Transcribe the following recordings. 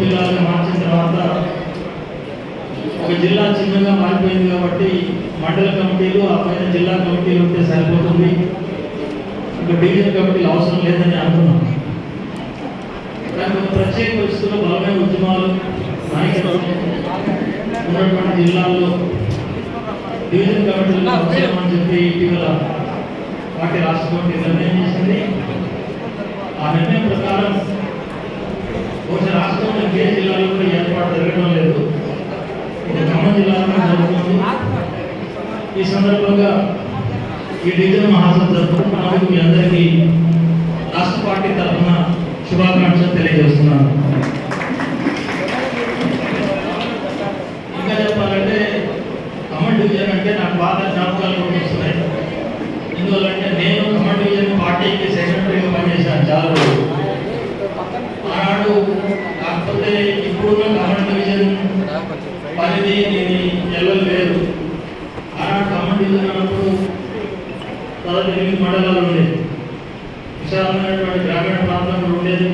జిల్లాగా మార్చిన తర్వాత ఒక జిల్లా చిన్నగా మారిపోయింది కాబట్టి మండల కమిటీలు ఆ పైన జిల్లా కమిటీలు ఉంటే సరిపోతుంది. ఇంకా డివిజన్ కమిటీలు అవసరం లేదని అనుకున్నాం. దానికి ప్రత్యేక పరిస్థితుల్లో బలమైన ఉద్యమాలు నాయకత్వం ఉన్నటువంటి జిల్లాల్లో డివిజన్ కమిటీలు అవసరం అని చెప్పి ఇటీవల పార్టీ రాష్ట్ర కమిటీ నిర్ణయం చేసింది. ఆ నిర్ణయం ప్రకారం బహుశా రాష్ట్రంలో ఏ జిల్లాలో కూడా ఏర్పాటు జరగడం లేదు. ఒక ఖమ్మం జిల్లాలో జరుగుతుంది. ఈ సందర్భంగా ఈ డివిజన్ మహాసభ జరుపుకున్నందుకు మీ అందరికీ రాష్ట్ర పార్టీ తరఫున శుభాకాంక్షలు తెలియజేస్తున్నాను. ఇంకా చెప్పాలంటే ఖమ్మం డివిజన్ అంటే నాకు బాగా జ్ఞాపకాలు కూడా వస్తున్నాయి ఎందువల్లంటే నేను ఖమ్మం డివిజన్ పార్టీకి సెక్రటరీగా పనిచేశాను చాలా రోజులు ఆనాడు కాకపోతే ఇప్పుడున్న ఖమ్మం డివిజన్ పరిధి దీని ఎల్లలు లేదు. ఆ ఖమ్మం డివిజన్ అన్నప్పుడు దాదాపు ఎనిమిది మండలాలు ఉండేది విశాలమైనటువంటి గ్రామీణ ప్రాంతంలో ఉండేది.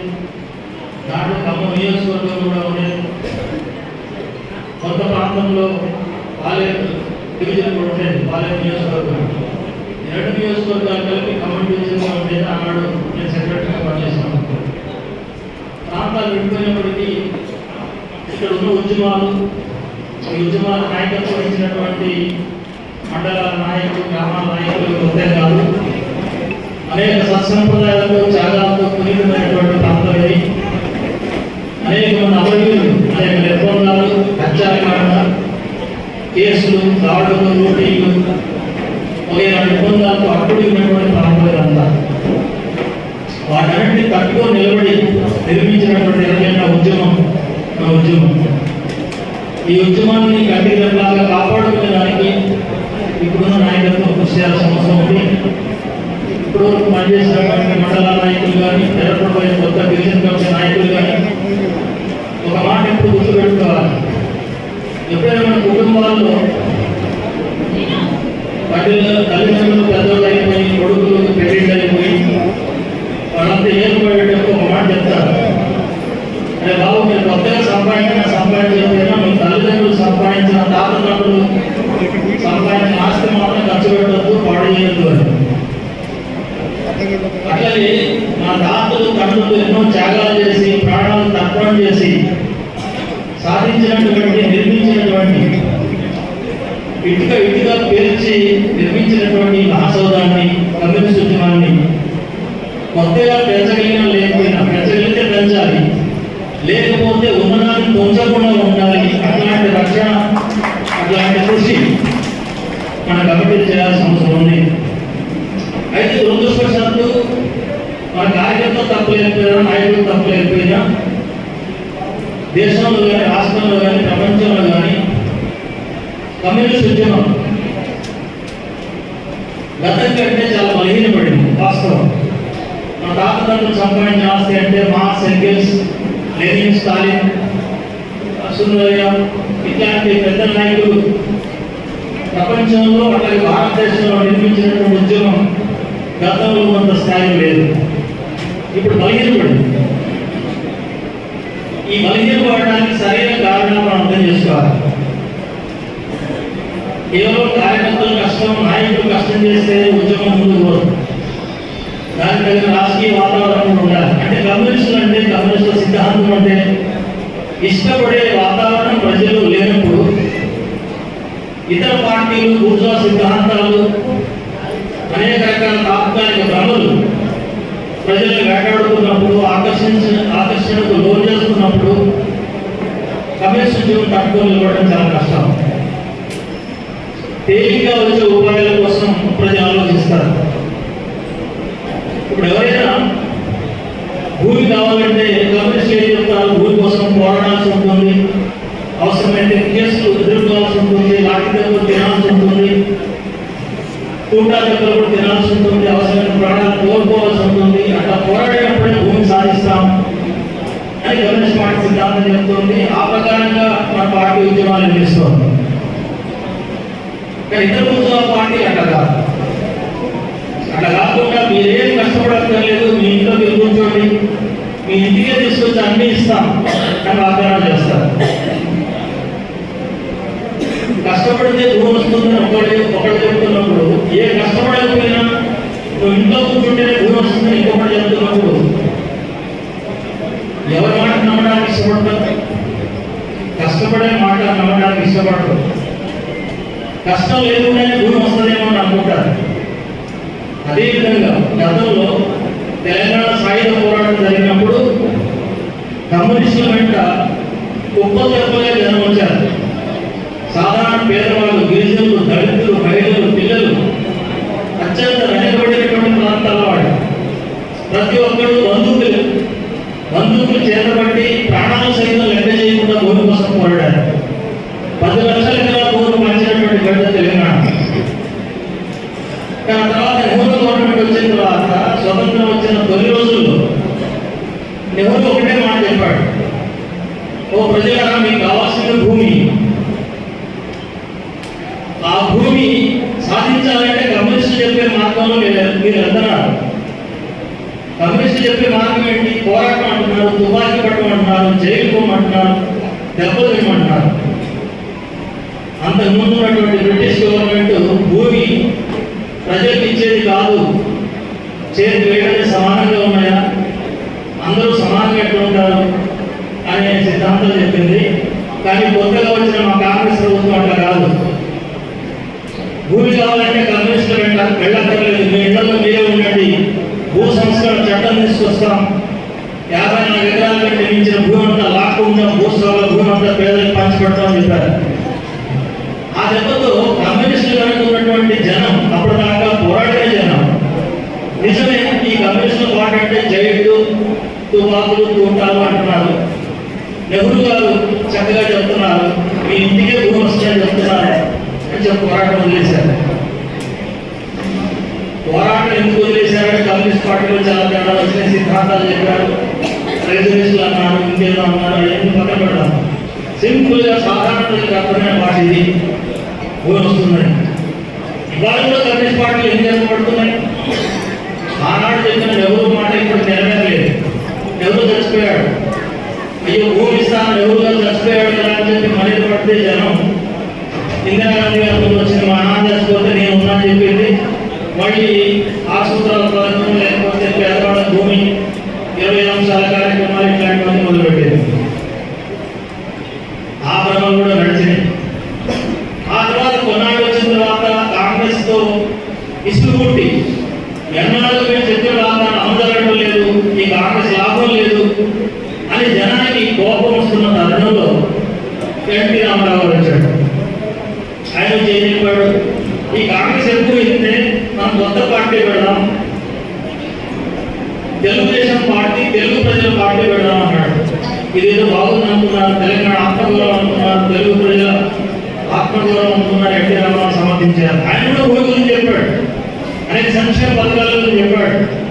దాంట్లో ఖమ్మం నియోజకవర్గం కూడా ఉండేది. కొంత ప్రాంతంలో పాలేరు డివిజన్ కూడా ఉండేది పాలేరు నియోజకవర్గం. రెండు నియోజకవర్గాలు కలిపి ఖమ్మం డివిజన్గా ఉండేది ఆనాడు నేను ప్రాంతాలు విడిపోయినప్పటికీ ఇక్కడ ఉన్న ఉద్యమాలు ఈ ఉద్యమాల నాయకత్వం వహించినటువంటి మండలాల నాయకులు గ్రామాల నాయకులు కొత్త కాదు అనేక సత్సంప్రదాయాలతో త్యాగాలతో పునీతమైనటువంటి ప్రాంతం ఇది అనేక మంది అమరులు అనేక నిర్బంధాలు హత్యాకాండ కేసులు దాడులు రోటీలు వగైరా నిర్బంధాలతో అట్టుడిగినటువంటి ప్రాంతం ఇదంతా వాటన్నింటినీ తట్టుకొని నిలబడి నిర్మించినటువంటి రకమైన ఉద్యమం మన ఉద్యమం. ఈ ఉద్యమాన్ని కంటిలాగా కాపాడుకునే దానికి ఇప్పుడున్న నాయకత్వం కృషి చేయాల్సిన అవసరం ఉంది. ఇప్పుడు పనిచేసినటువంటి మండల నాయకులు కానీ తెరపడిపోయిన కొత్త డివిజన్ కమిషన్ నాయకులు కానీ ఒక మాట ఎప్పుడు గుర్తుపెట్టుకోవాలి. ఎప్పుడైనా మన కుటుంబాల్లో తల్లిదండ్రులు పెద్దవాళ్ళు అయిపోయి కొడుకులు పెళ్ళిళ్ళు అయిపోయి వాళ్ళంతా ఏర్పడేటప్పుడు ఒక మాట చెప్తారు అరే బాబు మీరు కొత్తగా సంపాదించిన సంపాదించకపోయినా మీ తల్లిదండ్రులు సంపాదించిన తాతదండ్రులు సంపాదించిన ఆస్తి మాత్రం ఖర్చు పెట్టద్దు పాడు చేయొద్దు అని అట్లనే మా తాతలు తండ్రులు ఎన్నో త్యాగాలు చేసి ప్రాణాలు తర్పణం చేసి సాధించినటువంటి నిర్మించినటువంటి ఇటుక ఇటుక పేర్చి నిర్మించినటువంటి మహాసౌదాన్ని కమ్యూనిస్ట్ ఉద్యమాన్ని కొత్తగా పెంచగలిగిన లేకపోయినా పెంచగలిగితే పెంచాలి. లేకపోతే ఉన్నదాన్ని పొంచకుండా ఉండాలి. అట్లాంటి రక్షణ అట్లాంటి కృషి మన కమిటీ చేయాల్సిన అవసరం ఉంది. కార్యకర్తలు తప్పలేకపోయినా నాయకులు తప్పలేకపోయినా దేశంలో కానీ రాష్ట్రంలో కానీ ప్రపంచంలో కానీ కమ్యూనిస్ట్ ఉద్యమం గతం కంటే చాలా బలహీనపడింది వాస్తవం. మన తాతదండ్రులు సంపాదించిన ఆస్తి అంటే Marx Engels Lenin Stalin Sundarayya ఇట్లాంటి పెద్ద నాయకులు ప్రపంచంలో అట్లాగే భారతదేశంలో నిర్మించినటువంటి ఉద్యమం గతంలో కొంత స్థాయి లేదు. ఇప్పుడు బలహీనపడింది ఈ బలహీనపడడానికి సరైన కారణం మనం అర్థం చేసుకోవాలి. కేవలం కార్యకర్తలు కష్టం నాయకులు కష్టం చేస్తే ఉద్యమం ముందు పోదు. దానికి తగిన రాజకీయ వాతావరణం ఉండాలి. అంటే కమ్యూనిస్టులు అంటే కమ్యూనిస్టుల సిద్ధాంతం అంటే ఇష్టపడే వాతావరణం ప్రజలు లేనప్పుడు ఇతర పార్టీలు ఊర్జా సిద్ధాంతాలు అనేక రకాల తాత్కాలిక భ్రమలు ప్రజల్ని వేటాడుతున్నప్పుడు ఆకర్షించిన ఆకర్షణకు లోన్ చేస్తున్నప్పుడు కమిషన్ ఉద్యమం తట్టుకొని నిలబడడం చాలా కష్టం. తేలిగ్గా వచ్చే ఉపాయాల కోసం ప్రజలు ఆలోచిస్తారు. ఇప్పుడు ఎవరైనా భూమి కావాలంటే కమ్యూనిస్ట్ ఏం చెప్తారు? భూమి కోసం పోరాడాల్సి ఉంటుంది. అవసరమైతే కేసులు ఎదుర్కోవాల్సి ఉంటుంది. లాఠీ దెబ్బలు తూటా కూడా తినాల్సి ఉంటుంది అవసరమైన ప్రాణాలు కోల్పోవాల్సి ఉంటుంది. అట్లా పోరాడినప్పుడే భూమి సాధిస్తాం. అని కమ్యూనిస్ట్ పార్టీ సిద్ధాంతం చెప్తుంది. ఆ ప్రకారంగా మన పార్టీ ఉద్యమాలు నిర్మిస్తోంది. ఇద్దరు ఇతర పార్టీ అట్లా కాదు. అట్లా కాకుండా మీరేం కష్టపడక్కర్లేదు. మీ ఇంట్లో మీరు కూర్చోండి. మీ ఇంటికే తీసుకొచ్చి అన్ని ఇస్తాం. అని వాగ్దానాలు చేస్తాం. కష్టపడితే దూరం వస్తుందని ఒకటి ఒకటి చెబుతున్నప్పుడు ఏ కష్టపడకపోయినా నువ్వు ఇంట్లో కూర్చుంటేనే దూరం వస్తుందని ఇంకొకటి చెబుతున్నప్పుడు ఎవరి మాట నమ్మడానికి ఇష్టపడతారు కష్టపడే మాట నమ్మడానికి ఇష్టపడరు. కష్టం లేకుండానే దూరం వస్తుందేమో అని అనుకుంటారు. అదేవిధంగా గతంలో తెలంగాణ సాయుధ పోరాటం జరిగినప్పుడు కమ్యూనిస్టుల వెంట కుప్ప చెప్పలేదు ಮಾಡ್ತಾರ ದೆಬ್ಬಲಿ ಮಾಡ್ತಾರ సింపుల్గా సాధారణంగా అర్థమైన మాట ఇది. వస్తున్నాయి ఇవాళ కూడా కమ్యూనిస్ట్ పార్టీలు ఏం జరగబడుతున్నాయి ఆనాడు చెప్పిన ఎవరు మాట ఇప్పుడు నెరవేరలేదు. ఎవరు చచ్చిపోయాడు. అయ్యో భూమి స్థానం ఎవరు చచ్చిపోయాడు కదా అని చెప్పి మళ్ళీ పడితే జనం ఇందిరాగాంధీ గారు వచ్చిన మా నాన్న చచ్చిపోతే నేను ఉన్నా చెప్పింది. మళ్ళీ తెలుగుదేశం పార్టీ తెలుగు ప్రజల పార్టీ పెడదాం అన్నాడు. ఇదేదో బాగుంది అనుకున్నారు. తెలంగాణ ఆత్మగౌరవం అనుకున్నారు. తెలుగు ప్రజల ఆత్మగౌరవం అనుకున్నారు. ఎన్టీ రామారావు సమర్థించారు. ఆయన కూడా ఓటు చెప్పాడు. అనేక సంక్షేమ పథకాల గురించి చెప్పాడు.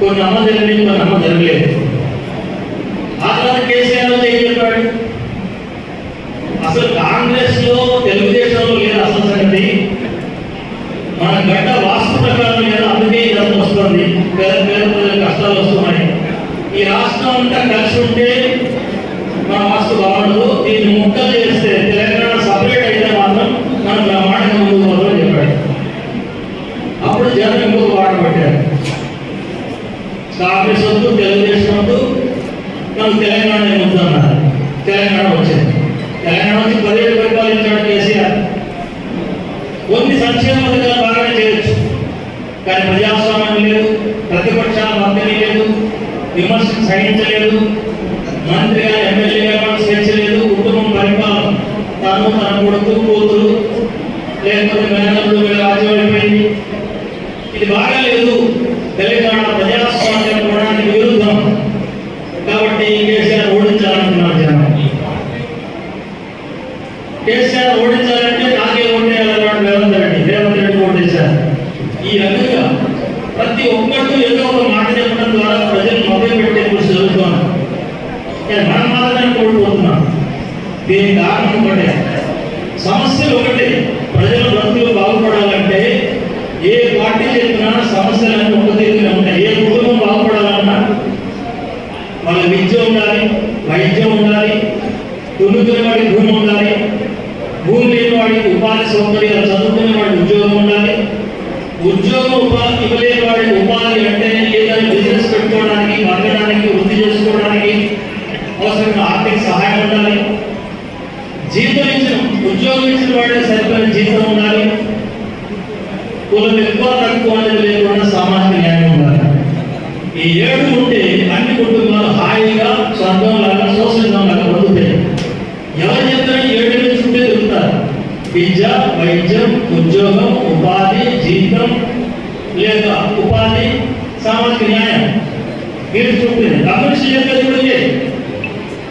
కొన్ని అమ్మ జరిగింది కొన్ని అమ్మ జరగలేదు. ఆ తర్వాత కేసీఆర్ ఏం చెప్పాడు? విమర్శ సహించలేదు. మంత్రిగా ఎమ్మెల్యే మనం చేర్చలేదు. కుటుంబం పరిపాలన తను తన కొడుకు కూతురు లేకపోతే మేనలు వీళ్ళ రాజ్యం అయిపోయింది. ఇది బాగాలేదు. తెలంగాణ ప్రజా ఉండాలి వైద్యం ఉండాలి తొలుతున్న వాడికి భూమి ఉండాలి భూమి లేని వాడికి ఉపాధి సౌకర్యాలు చదువుకునే వాడికి ఉద్యోగం ఉండాలి. ఉద్యోగం ఉపాధి ఇవ్వలేని వాడికి ఉపాధి అంటే ఏదైనా బిజినెస్ పెట్టుకోవడానికి బతకడానికి వృద్ధి చేసుకోవడానికి అవసరమైన ఆర్థిక సహాయం ఉండాలి. జీతం ఇచ్చిన ఉద్యోగం ఇచ్చిన వాడే సరిపోయిన జీతం ఉండాలి. కులం ఎక్కువ తక్కువ అనేది లేకుండా సామాజిక న్యాయం ఉండాలి. ఈ ఏడు ఉంటే అన్ని కుటుంబాలు హాయి స్వర్గం లాగా సోషలిజం లాగా పొందుతాయి ఎవరు చెప్పినా ఏడు నుంచి ఉంటే దొరుకుతారు విద్య వైద్యం ఉద్యోగం ఉపాధి జీతం లేదా ఉపాధి సామాజిక న్యాయం. మీరు చూపుతుంది కమ్యూనిస్ట్ చెప్పేది కూడా ఇదే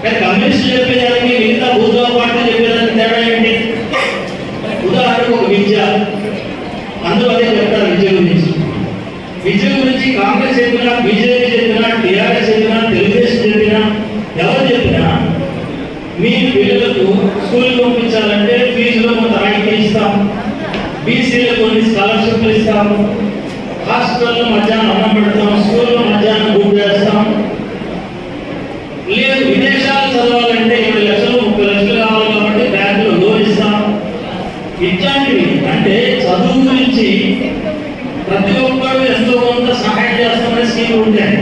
కానీ కమ్యూనిస్ట్ చెప్పేదానికి మిగతా భూజా పార్టీ చెప్పేదానికి తేడా ఏంటి? ఉదాహరణకు ఒక విద్య. అందరూ అదే చెప్తారు విద్య గురించి. విద్య గురించి కాంగ్రెస్ చెప్పినా బీజేపీ చెప్పినా టీఆర్ఎస్ చెప్పినా తెలుగుదేశం చెప్పినా ఎవరు చెప్పినా మీ పిల్లలకు స్కూల్ పంపించాలంటే ఫీజులో కొంత రాయితీ ఇస్తాం. బీసీలకు కొన్ని స్కాలర్షిప్లు ఇస్తాము హాస్టల్లో మధ్యాహ్నం అన్నం పెడతాం స్కూల్లో మధ్యాహ్నం బుక్ చేస్తాం. లేదు విదేశాలు చదవాలంటే ఇరవై లక్షలు ముప్పై లక్షలు కావాలి కాబట్టి బ్యాంకులో లోన్ ఇస్తాం. ఇట్లాంటివి అంటే చదువు గురించి ప్రతి ఒక్కరు ఎంతో కొంత సహాయం చేస్తామనే స్కీమ్ ఉంటాయి.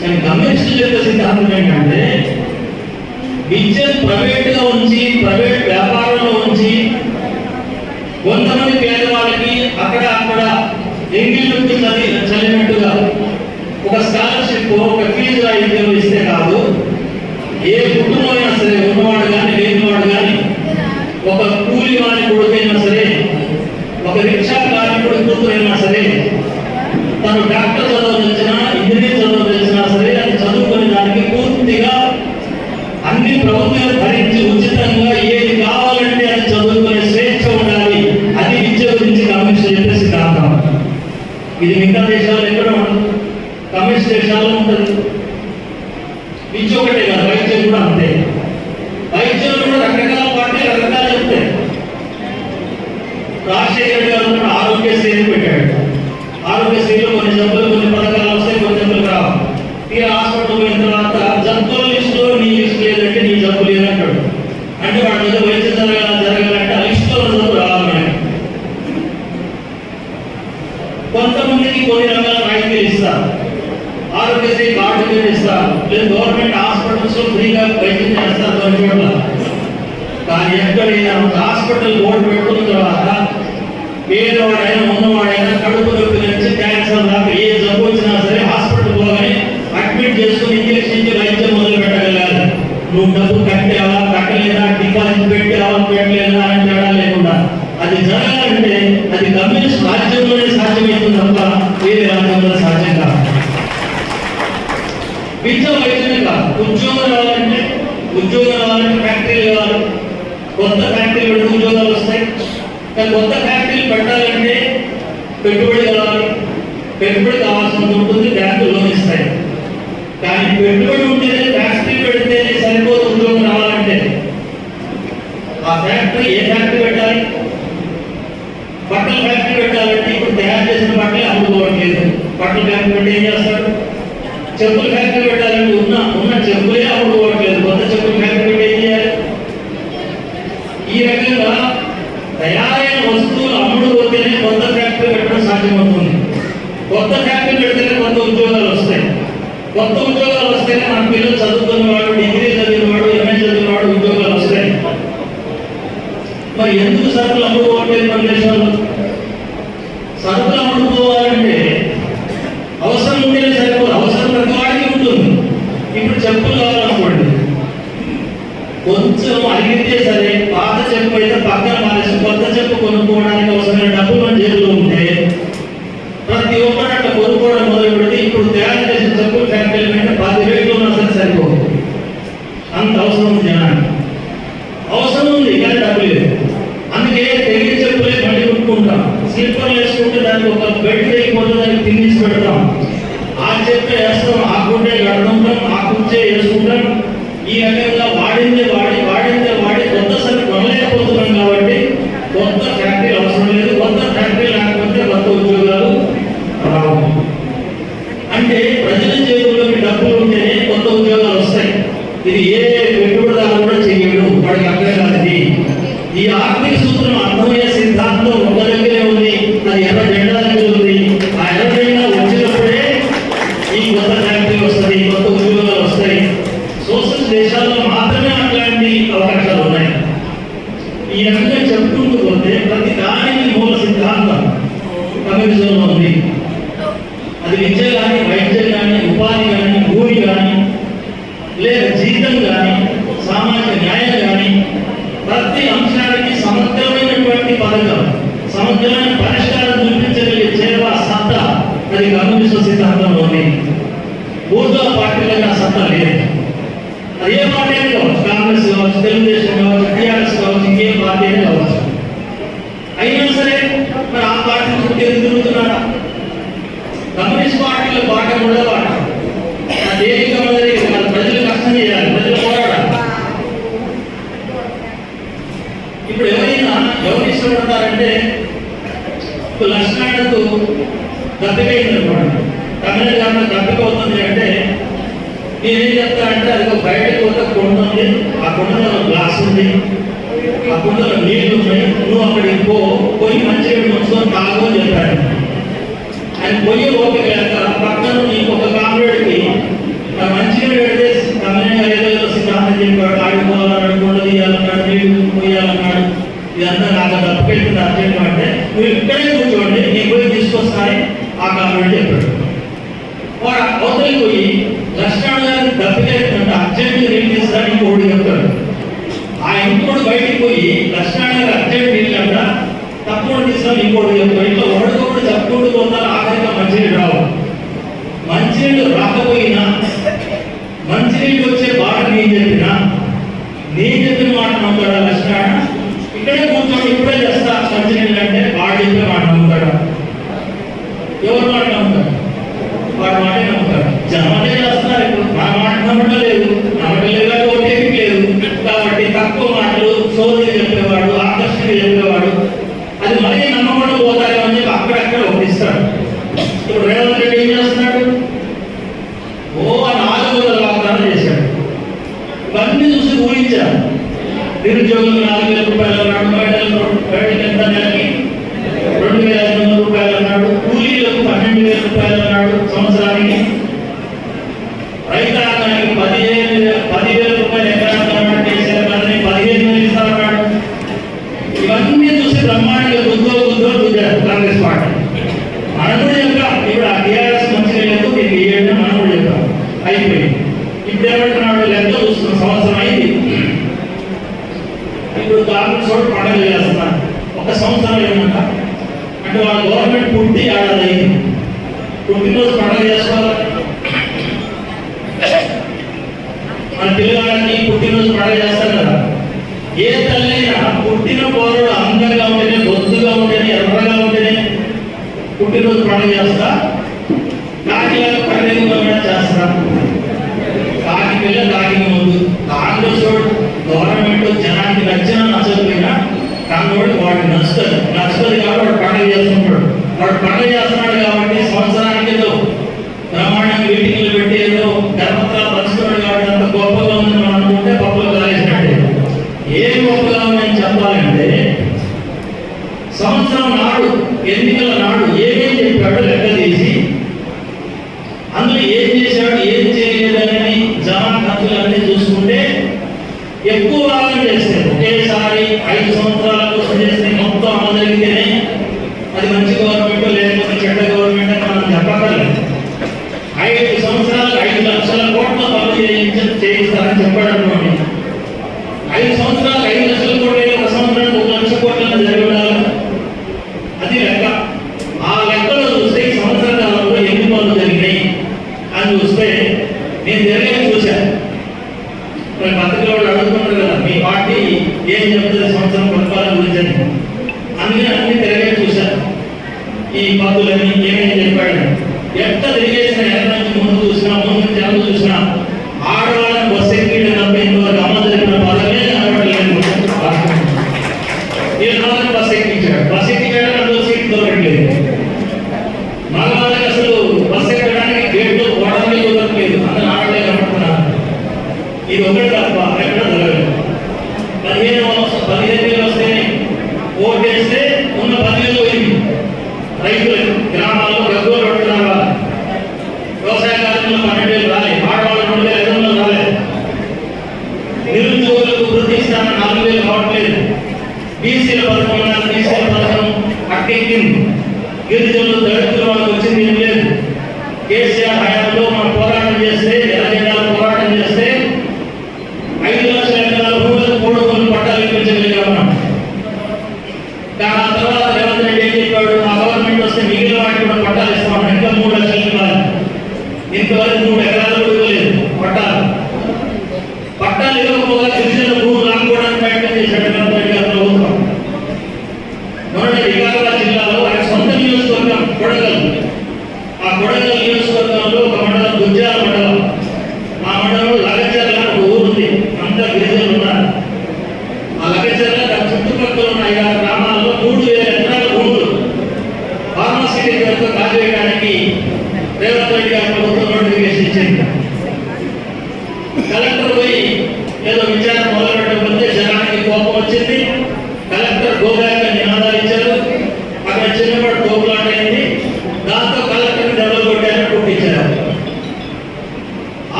నేను కమ్యూనిస్టులు సిద్ధాంతం ఏంటంటే ప్రైవేట్గా ఉంచి ప్రైవేట్ వ్యాపారంలో ఉంచి కొంతమంది పేదవాళ్ళకి అక్కడ అక్కడ ఎంగిళ్ళకి చదివి చదివినట్టుగా ఒక స్కాలర్షిప్ ఒక ఫీజు రాయితీలు ఇస్తే కాదు. ఏ కుటుంబం అయినా సరే ఉన్నవాడు కానీ లేనివాడు కానీ ఒక కూలి వాడి కొడుకైనా సరే ఒక రిక్షా కార్మికుడి కూతురైనా సరే తను డాక్టర్ చదువు ఇంజనీర్ చదువు తెలిసినా సరే అది చదువుకునే దానికి పూర్తిగా అన్ని ప్రభుత్వాలు భరించి ఉచితంగా ఏది కావాలంటే అది చదువుకునే స్వేచ్ఛ ఉండాలి. అది విద్య గురించి కమ్యూనిస్ట్ చెప్పేసి సిద్ధాంతం ఇది మిగతా దేశాలు ఎక్కడ ఉండదు కమ్యూనిస్ట్ దేశాల్లో ఉంటుంది విద్య ఒకటే కాదు వైద్యం కూడా అంతే వైద్యం కూడా రకరకాల పార్టీలు రకరకాలు చెప్తాయి రాజశేఖర్ గారు కూడా ఆరోగ్యశ్రీ అని పెట్టాడు ఆరోగ్యశ్రీలో కొన్ని జబ్బులు కొన్ని పథకాలు వస్తాయి కొన్ని జబ్బులు రావు ఈ హాస్పిటల్ పోయిన తర్వాత జబ్బుల లిస్టులో నీ లిస్ట్ లేదంటే నీ జబ్బు లేదంటాడు అంటే వాడి మీద వైద్యం జరగాల జరగాలంటే ఆ లిస్టులో ఉన్న జబ్బు రావాలి మనకి. కొంతమందికి కొన్ని రకాల రాయితీలు ఇస్తారు చేసి కార్డు మీద ఇస్తారు లేదు గవర్నమెంట్ హాస్పిటల్స్ ఫ్రీగా వైద్యం చేస్తారు కొన్ని చోట్ల కానీ ఎక్కడైనా ఒక హాస్పిటల్ బోర్డు పెట్టుకున్న తర్వాత పేదవాడైనా ఉన్నవాడైనా కడుపు నొప్పి నుంచి క్యాన్సర్ దాకా ఏ జబ్బు వచ్చినా సరే హాస్పిటల్ పోగానే అడ్మిట్ చేసుకుని ఇంజక్షన్ ఇచ్చి వైద్యం మొదలు పెట్టగలగాలి. నువ్వు డబ్బు కట్టావా కట్టలేదా డిపాజిట్ పెట్టావా పెట్టలేదా అని తేడా లేకుండా. అది జరగాలంటే అది కమ్యూనిస్ట్ రాజ్యంలోనే సాధ్యమవుతుంది తప్ప వేరే రాజ్యంలో సాధ్యం కాదు విద్య వైద్యమే కాదు ఉద్యోగం రావాలంటే ఉద్యోగం రావాలంటే ఫ్యాక్టరీలు కావాలి కొత్త ఫ్యాక్టరీలు పెడితే ఉద్యోగాలు వస్తాయి. కానీ కొత్త ఫ్యాక్టరీలు పెట్టాలంటే పెట్టుబడి కావాలి. పెట్టుబడి కావాల్సినంత ఉంటుంది బ్యాంకు లోన్ ఇస్తాయి. కానీ పెట్టుబడి ఉంటేనే ఫ్యాక్టరీ పెడితే సరిపోదు ఉద్యోగం రావాలంటే. ఆ ఫ్యాక్టరీ ఏ ఫ్యాక్టరీ పెట్టాలి? బట్టల ఫ్యాక్టరీ పెట్టాలంటే ఇప్పుడు తయారు చేసిన బట్టలే అమ్ముకోవట్లేదు బట్టల ఫ్యాక్టరీ పెట్టి ఏం చేస్తారు? చెప్పుల ఫ్యాక్టరీ పెట్టాలంటే ఉన్న ఉన్న చెప్పులే అమ్ముకోవట్లేదు కొత్త చెప్పుల ఫ్యాక్టరీ పెట్టి ఏం చేయాలి? ఈ రకంగా తయారైన వస్తువులు అమ్ముడు పోతేనే కొత్త ఫ్యాక్టరీ పెట్టడం సాధ్యమవుతుంది. కొత్త ఫ్యాక్టరీ పెడితేనే కొత్త ఉద్యోగాలు వస్తాయి. కొత్త ఉద్యోగాలు వస్తేనే మన పిల్లలు చదువుకున్న వాడు డిగ్రీ చదివిన వాడు ఎంఏ చదివిన వాడు ఉద్యోగాలు వస్తాయి. మరి ఎందుకు సరుకులు అమ్ముకోవట్లేదు మన దేశంలో సరుకులు అమ్ముకోవాలంటే అవసరం ఉంటేనే సరిపోదు అవసరం ప్రతి వాడికి ఉంటుంది ఇప్పుడు చెప్పులు కావాలనుకోండి కొంచెం అడిగితే సరే పాత చెప్పు అయితే పక్కన మానేసి కొత్త చెప్పు కొనుక్కోవడానికి అవసరమైన డబ్బులు మన జేబులో ఉంటే ప్రతి ఒక్కరు అట్లా కొనుక్కోవడం మొదలు పెడితే ఇప్పుడు తయారు చేసిన చెప్పుల ఫ్యాక్టరీల మీద పది రేట్లు ఉన్నా సరే సరిపోదు అంత అవసరం ఉంది జనానికి. అవసరం ఉంది కానీ డబ్బు లేదు. అందుకే తెగి చెప్పులే బండి కొట్టుకుంటాం స్లిప్పర్లు వేసుకుంటే దానికి ఒక బెడ్ లేకపోతే దానికి తిన్నిసి పెడతాం. ఆ చెప్పే వేస్తాం ఆ గుడ్డే కడుతుంటాం ఆ కుర్చే వేసుకుంటాం. ఈ రకంగా వాడిందే వాడి అది విద్య కానీ వైద్యం కానీ ఉపాధి కానీ భూమి కానీ లేదా జీతం కానీ సామాజిక న్యాయం కానీ ప్రతి అంశానికి సమగ్రమైనటువంటి పథకం సమగ్రమైన పరిష్కారం చూపించగలిగే చేవ సత్తా అది కమ్యూనిస్ట్ సిద్ధాంతంలో ఉంది. ఊర్జా పార్టీలకు ఆ సత్తా లేదు. అది ఏ పార్టీ అయినా కావచ్చు కాంగ్రెస్ కావచ్చు తెలుగుదేశం కావచ్చు టీఆర్ఎస్ కావచ్చు ఇంకే పార్టీ అయినా కావచ్చు. అయినా సరే మరి ఆ పార్టీ చుట్టూ తిరుగుతున్నారు? పార్టీల బాట మూడవ దేనికి ప్రజలు కష్టం చేయాలి ప్రజలు పోరాడాలి. ఇప్పుడు ఎవరైనా ఎవరు ఇష్టపడతారంటే లక్షణాలకు దప్పికైంది అనమాట దప్పిక అవుతుంది అంటే నేనేం చెప్తా అంటే అది బయటకు పోతే కొండ ఉంది ఆ కొండలో గ్లాస్ ఉంది ఆ కొండలో నీళ్ళు ఉన్నాయి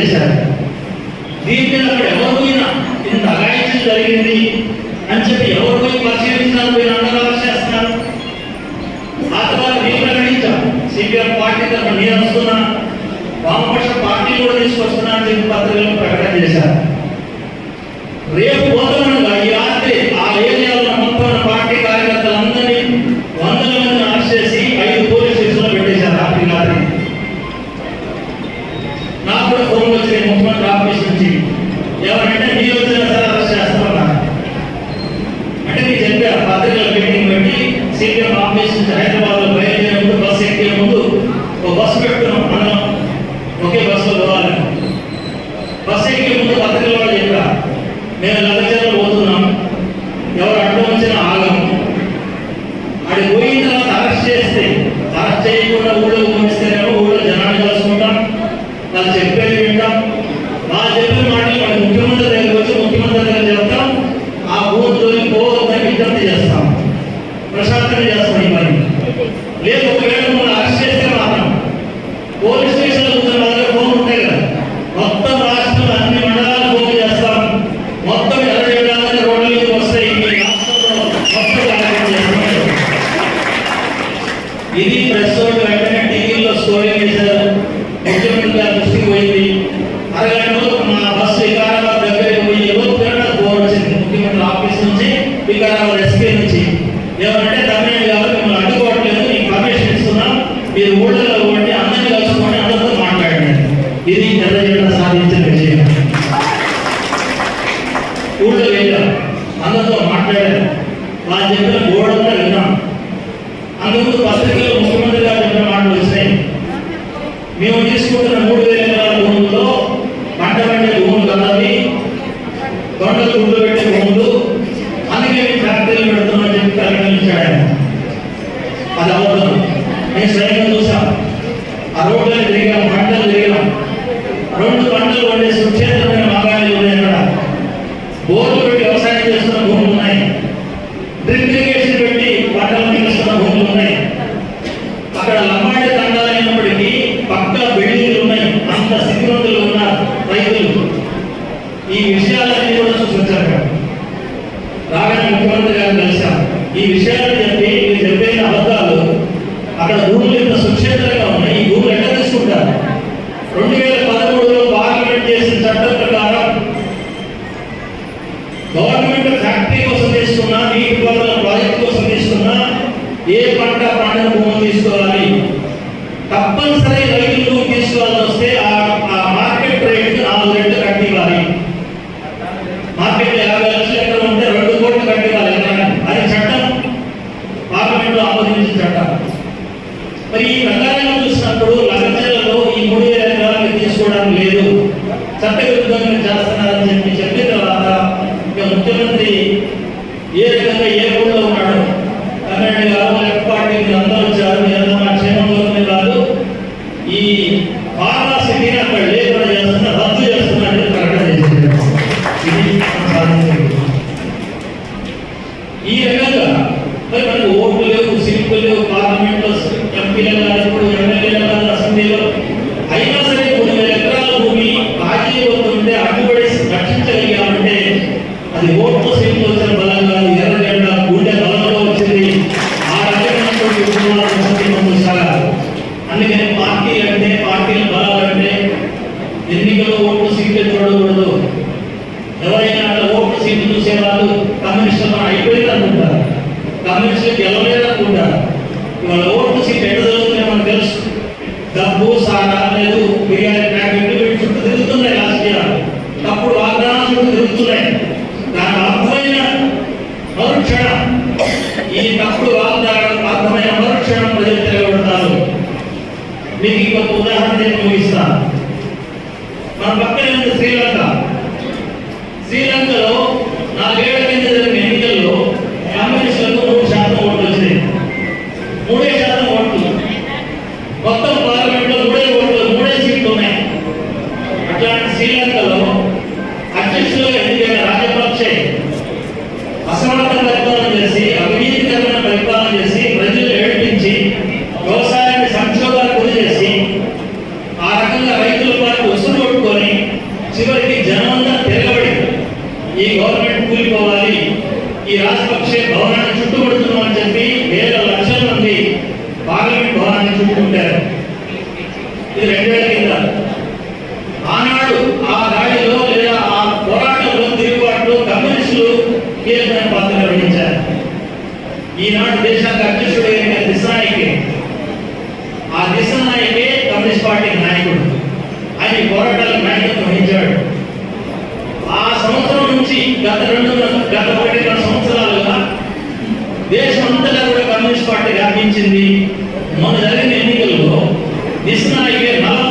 చేశారు. దీంట్లో అక్కడ ఎవరు పోయినా ఇంత అగాయించం జరిగింది అని చెప్పి ఎవరు పోయి పరిశీలించాలి మీరు అండరాలు చేస్తున్నారు? ఆ తర్వాత నేను ప్రకటించాం సిపిఎం పార్టీ తరఫున నేను వస్తున్నా. వామపక్ష పార్టీ కూడా తీసుకొస్తున్నా అని చెప్పి పత్రికలు ప్రకటన చేశారు. அதே போல உழவு చెప్పిన అక్కడ భూములు ఇంత సుక్షేత్రంగా ఉన్నాయి. ఈ భూములు ఎక్కడ తీసుకుంటారు? రెండు వేల పదమూడులో పార్లమెంట్ చేసిన చట్టం ప్రకారం గవర్నమెంట్ ఫ్యాక్టరీ కోసం తీసుకున్నా నీటి పారుదల ప్రాజెక్ట్ కోసం తీసుకున్నా ఏ పంట పంటను భూములు తీసుకోవాలి? తప్పనిసరి రైతులు తీసుకోవాలని వస్తే ఆ శ్రీలంక. శ్రీలంకలో నాలుగేళ్ళ ఆయన పోరాటాల నాయకత్వం వహించాడు ఆ సంవత్సరం నుంచి గత రెండు గత ఒకటిన్నర సంవత్సరాలుగా దేశం అంతటా కూడా కమ్యూనిస్ట్ పార్టీ వ్యాపించింది. మొన్న జరిగిన ఎన్నికల్లో దిశ నాయకే నలభై